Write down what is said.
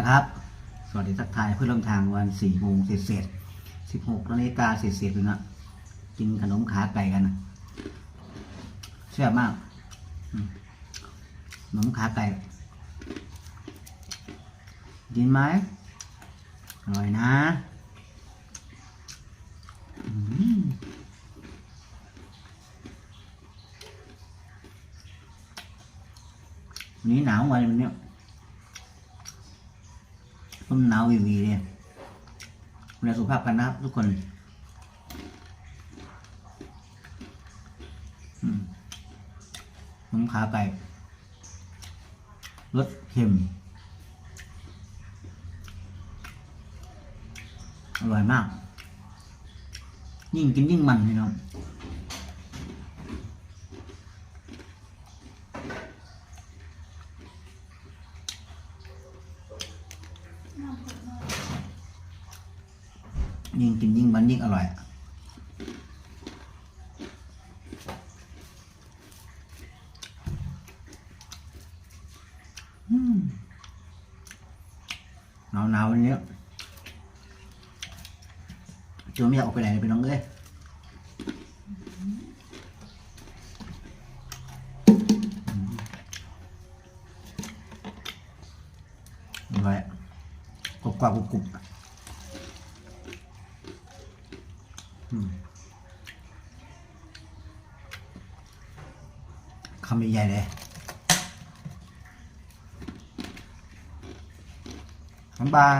นะครับ สวัสดีทักทายเพื่อนร่วมทางวันสี่โมงเสร็จเสร็จสิบหกนาฬิกาเสร็จเสร็จเลยนะกินขนมขาไก่กันนะแซ่บมากขนมขาไก่กินไหมอร่อยนะวันนี้หนาววันนี้ ต้นหนาววีวีเนี่ยดูแลสุขภาพกันนะครับทุกคนน้ำขาไก่รสเค็ม อร่อยมาก ยิ่งกินยิ่งมันพี่น้อง ยิ่งกินยิ่งมันยิ่งอร่อยอะหนาวหนาววันนี้จะไม่อยากออกไปไหนเลยพี่น้องเอ้ยอร่อยกรอบกรอบกรุบๆอืม คำใหญ่ๆเลยบ๊ายบาย